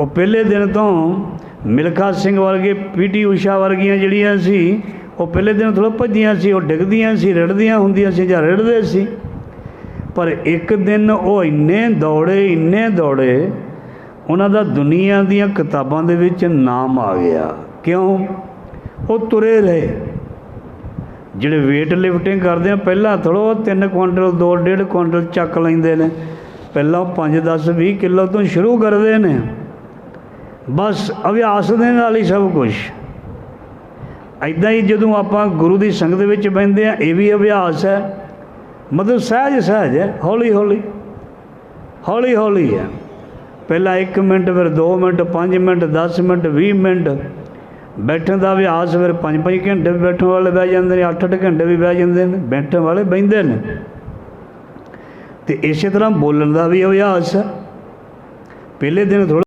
ਉਹ ਪਹਿਲੇ ਦਿਨ ਤੋਂ ਮਿਲਖਾ ਸਿੰਘ ਵਰਗੇ ਪੀਟੀ ਊਸ਼ਾ ਵਰਗੀਆਂ ਜਿਹੜੀਆਂ ਸੀ, ਉਹ ਪਹਿਲੇ ਦਿਨ ਥੋੜਾ ਭੱਜੀਆਂ ਸੀ, ਉਹ ਡਿੱਗਦੀਆਂ ਸੀ, ਰੜਦੀਆਂ ਹੁੰਦੀਆਂ ਸੀ ਜਾਂ ਰੜਦੇ ਸੀ। ਪਰ ਇੱਕ ਦਿਨ ਉਹ ਇੰਨੇ ਦੌੜੇ ਇੰਨੇ ਦੌੜੇ, ਉਹਨਾਂ ਦਾ ਦੁਨੀਆ ਦੀਆਂ ਕਿਤਾਬਾਂ ਦੇ ਵਿੱਚ ਨਾਮ ਆ ਗਿਆ। ਕਿਉਂ? ਉਹ ਤੁਰੇ ਰਹੇ। ਜਿਹੜੇ weight lifting ਕਰਦੇ ਆ, ਪਹਿਲਾਂ ਥੋੜੋ 3 ਕੁਇੰਟਲ 2 1.5 ਕੁਇੰਟਲ ਚੱਕ ਲੈਂਦੇ ਨੇ। ਪਹਿਲਾਂ 5 10 20 ਕਿਲੋ ਤੋਂ ਸ਼ੁਰੂ ਕਰਦੇ ਨੇ। ਬਸ ਅਭਿਆਸ ਦੇ ਨਾਲ ਹੀ ਸਭ ਕੁਝ ਐਦਾਂ ਹੀ ਜਦੋਂ ਆਪਾਂ ਗੁਰੂ ਦੀ ਸੰਗਤ ਵਿੱਚ ਬੈੰਦੇ ਆ ਇਹ ਵੀ ਅਭਿਆਸ ਹੈ। ਮਤਲਬ ਸਹਿਜ ਸਹਿਜ ਹੈ, ਹੌਲੀ ਹੌਲੀ। ਹੌਲੀ ਹੌਲੀ ਹੈ। ਪਹਿਲਾਂ 1 ਮਿੰਟ, ਫਿਰ 2 ਮਿੰਟ 5 ਮਿੰਟ 10 ਮਿੰਟ 20 ਮਿੰਟ। ਬੈਠਣ ਦਾ ਅਭਿਆਸ ਫਿਰ 5-5 ਘੰਟੇ ਵੀ ਬੈਠਣ ਵਾਲੇ ਬਹਿ ਜਾਂਦੇ ਨੇ 8-8 ਘੰਟੇ ਵੀ ਬਹਿ ਜਾਂਦੇ ਨੇ, ਬੈਠਣ ਵਾਲੇ ਬਹਿੰਦੇ ਨੇ। ਤੇ ਇਸੇ ਤਰ੍ਹਾਂ ਬੋਲਣ ਦਾ ਵੀ ਅਭਿਆਸ ਹੈ। ਪਹਿਲੇ ਦਿਨ ਥੋੜ੍ਹਾ